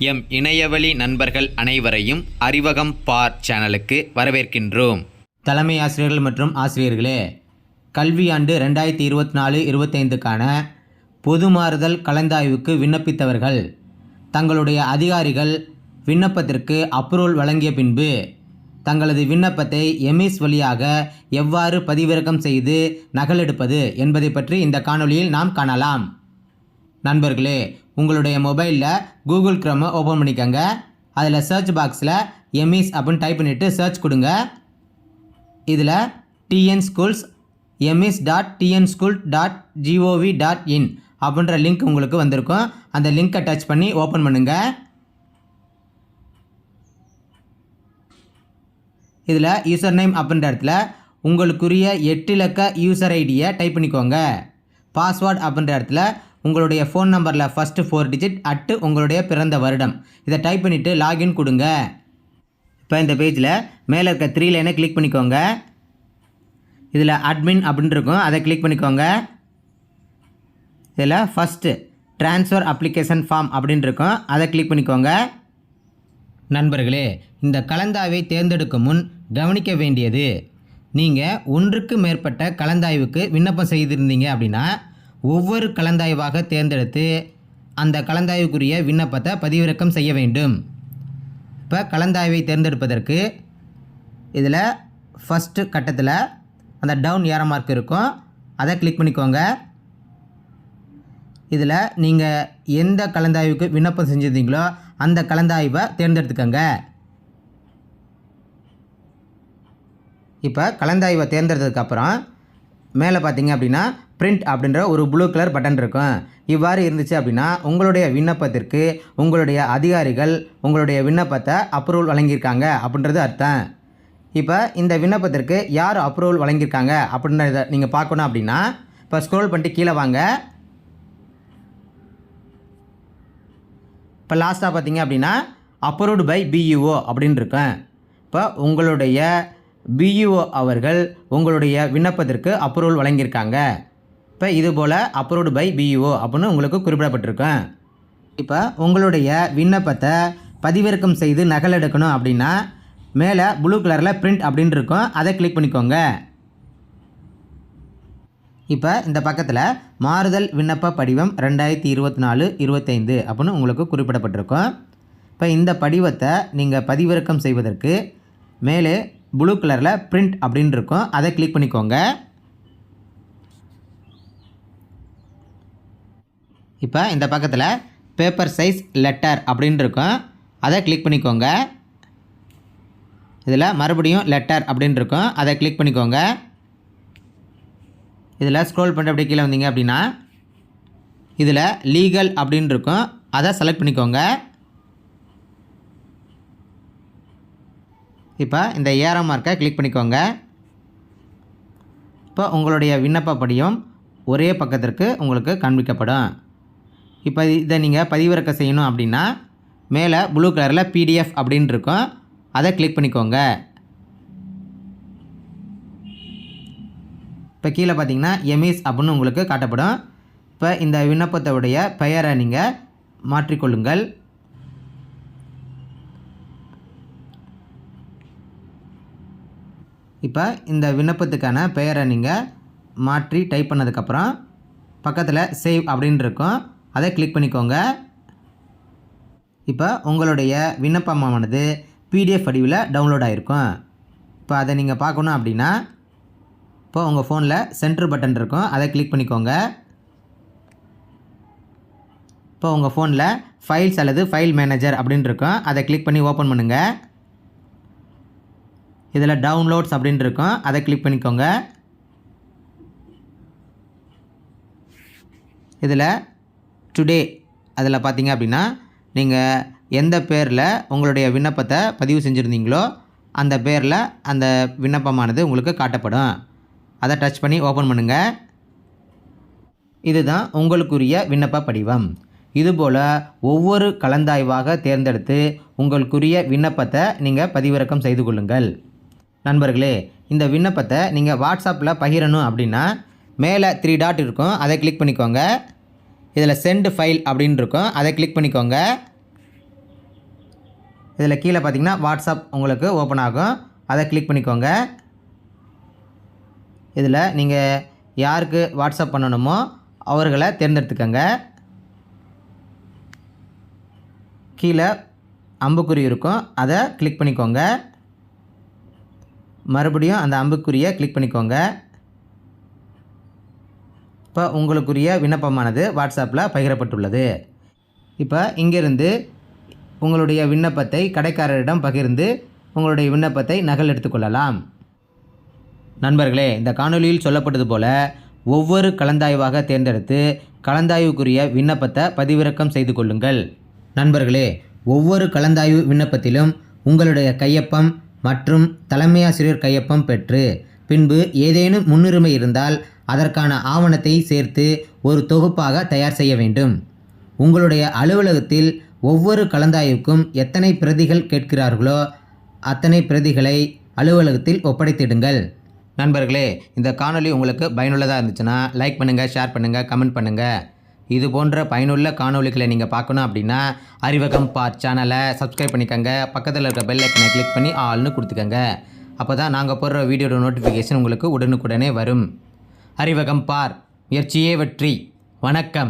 M இணையவழி நண்பர்கள் அனைவரையும் அறிவகம் பார் சேனலுக்கு வரவேற்கின்றோம். தலைமை ஆசிரியர்கள் மற்றும் ஆசிரியர்களே கல்வியாண்டு ரெண்டாயிரத்தி இருபத்தி நாலு இருபத்தைந்துக்கான பொது மாறுதல் கலந்தாய்வுக்கு விண்ணப்பித்தவர்கள் தங்களுடைய அதிகாரிகள் விண்ணப்பத்திற்கு அப்ரூவல் வழங்கிய பின்பு தங்களது விண்ணப்பத்தை எம்இஸ் வழியாக எவ்வாறு பதிவிறக்கம் செய்து நகலெடுப்பது என்பதை பற்றி இந்த காணொளியில் நாம் காணலாம். நண்பர்களே உங்களுடைய மொபைலில் கூகுள் க்ரோமை ஓப்பன் பண்ணிக்கோங்க. அதில் சர்ச் பாக்ஸில் எம்இஸ் அப்படின்னு டைப் பண்ணிவிட்டு சர்ச் கொடுங்க. இதில் TN schools EMIS dot TN school dot G O V dot in அப்படின்ற லிங்க் உங்களுக்கு வந்திருக்கும். அந்த லிங்க்கை டச் பண்ணி ஓப்பன் பண்ணுங்கள் இதில் யூசர் நேம் அப்படின்ற இடத்துல உங்களுக்குரிய எட்டு இலக்க யூசர் ஐடியை டைப் பண்ணிக்கோங்க. பாஸ்வேர்ட் அப்படின்ற இடத்துல உங்களுடைய ஃபோன் நம்பரில் ஃபஸ்ட்டு ஃபோர் டிஜிட் அட்டு உங்களுடைய பிறந்த வருடம். இதை டைப் பண்ணிவிட்டு லாகின் கொடுங்க. இப்போ இந்த பேஜில் மேலே இருக்க த்ரீ லைனை கிளிக் பண்ணிக்கோங்க. இதில் அட்மின் அப்படின்னு இருக்கும். அதை கிளிக் பண்ணிக்கோங்க. இதில் ஃபஸ்ட்டு ட்ரான்ஸ்ஃபர் அப்ளிகேஷன் ஃபார்ம் அப்படின்னு இருக்கும். அதை கிளிக் பண்ணிக்கோங்க. நண்பர்களே இந்த கலந்தாய்வை தேர்ந்தெடுக்கும் முன் கவனிக்க வேண்டியது நீங்கள் ஒன்றுக்கு மேற்பட்ட கலந்தாய்வுக்கு விண்ணப்பம் செய்திருந்தீங்க அப்படின்னா ஒவ்வொரு கலந்தாய்வாக தேர்ந்தெடுத்து அந்த கலந்தாய்வுக்குரிய விண்ணப்பத்தை பதிவிறக்கம் செய்ய வேண்டும். இப்போ கலந்தாய்வை தேர்ந்தெடுப்பதற்கு இதில் ஃபஸ்ட்டு கட்டத்தில் அந்த டவுன் ஏற மார்க் இருக்கும். அதை கிளிக் பண்ணிக்கோங்க. இதில் நீங்கள் எந்த கலந்தாய்வுக்கு விண்ணப்பம் செஞ்சுருந்தீங்களோ அந்த கலந்தாய்வை தேர்ந்தெடுத்துக்கோங்க. இப்போ கலந்தாய்வை தேர்ந்தெடுத்ததுக்கப்புறம் மேலே பார்த்தீங்க அப்படின்னா பிரிண்ட் அப்படின்ற ஒரு ப்ளூ கலர் பட்டன் இருக்கும். இவ்வாறு இருந்துச்சு அப்படின்னா உங்களுடைய விண்ணப்பத்திற்கு உங்களுடைய அதிகாரிகள் உங்களுடைய விண்ணப்பத்தை அப்ரூவல் வழங்கியிருக்காங்க அப்படின்றது அர்த்தம். இப்போ இந்த விண்ணப்பத்திற்கு யார் அப்ரூவல் வழங்கியிருக்காங்க அப்படின்றத நீங்கள் பார்க்கணும் அப்படின்னா இப்போ ஸ்க்ரோல் பண்ணிட்டு கீழே வாங்க. இப்போ லாஸ்ட்டாக பார்த்தீங்க அப்படின்னா அப்ரூவ்டு பை பிஇஓ அப்படின்னு இருக்கேன் இப்போ உங்களுடைய பிஇஓ அவர்கள் உங்களுடைய விண்ணப்பத்திற்கு அப்ரூவல் வழங்கியிருக்காங்க. இப்போ இது போல் அப்ரூவ்டு பை பிஇஓ அப்படின்னு உங்களுக்கு குறிப்பிடப்பட்டிருக்கேன் இப்போ உங்களுடைய விண்ணப்பத்தை பதிவிறக்கம் செய்து நகல் எடுக்கணும் அப்படின்னா மேலே ப்ளூ கலரில் பிரிண்ட் அப்படின்னு இருக்கும். அதை கிளிக் பண்ணிக்கோங்க. இப்போ இந்த பக்கத்தில் மாறுதல் விண்ணப்ப படிவம் ரெண்டாயிரத்தி இருபத்தி நாலு இருபத்தைந்து அப்படின்னு உங்களுக்கு குறிப்பிடப்பட்டிருக்கும். இப்போ இந்த படிவத்தை நீங்கள் பதிவிறக்கம் செய்வதற்கு மேலே ப்ளூ கலரில் பிரிண்ட் அப்படின்னு இருக்கும். அதை கிளிக் பண்ணிக்கோங்க. இப்போ இந்த பக்கத்தில் பேப்பர் சைஸ் லெட்டர் அப்படின்னு இருக்கும். அதை கிளிக் பண்ணிக்கோங்க. இதில் மறுபடியும் லெட்டர் அப்படின்னு இருக்கும். அதை கிளிக் பண்ணிக்கோங்க. இதில் ஸ்க்ரோல் பண்ணிட்டு அப்படியே கீழே வந்தீங்க அப்படின்னா இதில் லீகல் அப்படின்னு இருக்கும். அதை செலக்ட் பண்ணிக்கோங்க. இப்போ இந்த ஏரோ மார்க்கை கிளிக் பண்ணிக்கோங்க. இப்போ உங்களுடைய விண்ணப்பப்படியும் ஒரே பக்கத்திற்கு உங்களுக்கு காண்பிக்கப்படும். இப்போ இதை நீங்கள் பதிவிறக்க செய்யணும் அப்படின்னா மேலே ப்ளூ கலரில் பிடிஎஃப் அப்படின்னு இருக்கும். அதை கிளிக் பண்ணிக்கோங்க. இப்போ கீழே பார்த்தீங்கன்னா எமிஸ் அப்படின்னு உங்களுக்கு காட்டப்படும். இப்போ இந்த விண்ணப்பத்தோடைய பெயரை நீங்கள் மாற்றிக்கொள்ளுங்கள். இப்போ இந்த விண்ணப்பத்துக்கான பெயரை நீங்கள் மாற்றி டைப் பண்ணதுக்கப்புறம் பக்கத்தில் சேவ் அப்படின்னு இருக்கும். அதை கிளிக் பண்ணிக்கோங்க. இப்போ உங்களுடைய விண்ணப்பமானது பிடிஎஃப் வடிவில் டவுன்லோட் ஆகிருக்கும் இப்போ அதை நீங்கள் பார்க்கணும் அப்படின்னா இப்போ உங்கள் ஃபோனில் சென்டர் பட்டன் இருக்கும். அதை கிளிக் பண்ணிக்கோங்க. இப்போ உங்கள் ஃபோனில் ஃபைல்ஸ் அல்லது ஃபைல் மேனேஜர் அப்படின்னு இருக்கும். அதை கிளிக் பண்ணி ஓப்பன் பண்ணுங்கள் இதில் டவுன்லோட்ஸ் அப்படின்னு இருக்கும். அதை கிளிக் பண்ணிக்கோங்க. இதில் டுடே அதில் பார்த்தீங்க அப்படின்னா நீங்கள் எந்த பேரில் உங்களுடைய விண்ணப்பத்தை பதிவு செஞ்சுருந்தீங்களோ அந்த பேரில் அந்த விண்ணப்பமானது உங்களுக்கு காட்டப்படும். அதை டச் பண்ணி ஓப்பன் பண்ணுங்கள் இதுதான் உங்களுக்குரிய விண்ணப்ப படிவம். இதுபோல் ஒவ்வொரு கலந்தாய்வாக தேர்ந்தெடுத்து உங்களுக்குரிய விண்ணப்பத்தை நீங்கள் பதிவிறக்கம் செய்து கொள்ளுங்கள். நண்பர்களே இந்த விண்ணப்பத்தை நீங்கள் வாட்ஸ்அப்பில் பகிரணும் அப்படின்னா மேலே த்ரீ டாட் இருக்கும். அதை கிளிக் பண்ணிக்கோங்க. இதில் சென்ட் ஃபைல் அப்படின்னு இருக்கும். அதை கிளிக் பண்ணிக்கோங்க. இதில் கீழே பார்த்தீங்கன்னா வாட்ஸ்அப் உங்களுக்கு ஓப்பன் ஆகும். அதை கிளிக் பண்ணிக்கோங்க. இதில் நீங்கள் யாருக்கு வாட்ஸ்அப் பண்ணணுமோ அவர்களை தேர்ந்தெடுத்துக்கோங்க. கீழே அம்புக்குறி இருக்கும். அதை கிளிக் பண்ணிக்கோங்க. மறுபடியும் அந்த அம்புக்குறியை கிளிக் பண்ணிக்கோங்க. இப்போ உங்களுக்குரிய விண்ணப்பமானது வாட்ஸ்அப்பில் பகிரப்பட்டுள்ளது. இப்போ இங்கிருந்து உங்களுடைய விண்ணப்பத்தை கடைக்காரரிடம் பகிர்ந்து உங்களுடைய விண்ணப்பத்தை நகல் எடுத்துக்கொள்ளலாம் நண்பர்களே இந்த காணொலியில் சொல்லப்பட்டது போல ஒவ்வொரு கலந்தாய்வாக தேர்ந்தெடுத்து கலந்தாய்வுக்குரிய விண்ணப்பத்தை பதிவிறக்கம் செய்து கொள்ளுங்கள். நண்பர்களே ஒவ்வொரு கலந்தாய்வு விண்ணப்பத்திலும் உங்களுடைய கையொப்பம் மற்றும் தலைமை ஆசிரியர் கையொப்பம் பெற்று பின்பு ஏதேனும் முன்னுரிமை இருந்தால் அதற்கான ஆவணத்தை சேர்த்து ஒரு தொகுப்பாக தயார் செய்ய வேண்டும். உங்களுடைய அலுவலகத்தில் ஒவ்வொரு கலந்தாய்வுக்கும் எத்தனை பிரதிகள் கேட்கிறார்களோ அத்தனை பிரதிகளை அலுவலகத்தில் ஒப்படைத்திடுங்கள். நண்பர்களே இந்த காணொளி உங்களுக்கு பயனுள்ளதாக இருந்துச்சுன்னா லைக் பண்ணுங்கள் ஷேர் பண்ணுங்கள் கமெண்ட் பண்ணுங்கள் இது போன்ற பயனுள்ள காணொளிகளை நீங்கள் பார்க்கணும் அப்படின்னா அறிவகம் பார் சேனலை சப்ஸ்கிரைப் பண்ணிக்கோங்க. பக்கத்தில் இருக்க பெல் ஐக்கனை கிளிக் பண்ணி ஆல்னு கொடுத்துக்கோங்க. அப்போ தான் நாங்கள் போடுற வீடியோட நோட்டிஃபிகேஷன் உங்களுக்கு உடனுக்குடனே வரும். அறிவகம் பார். முயற்சியே வெற்றி. வணக்கம்.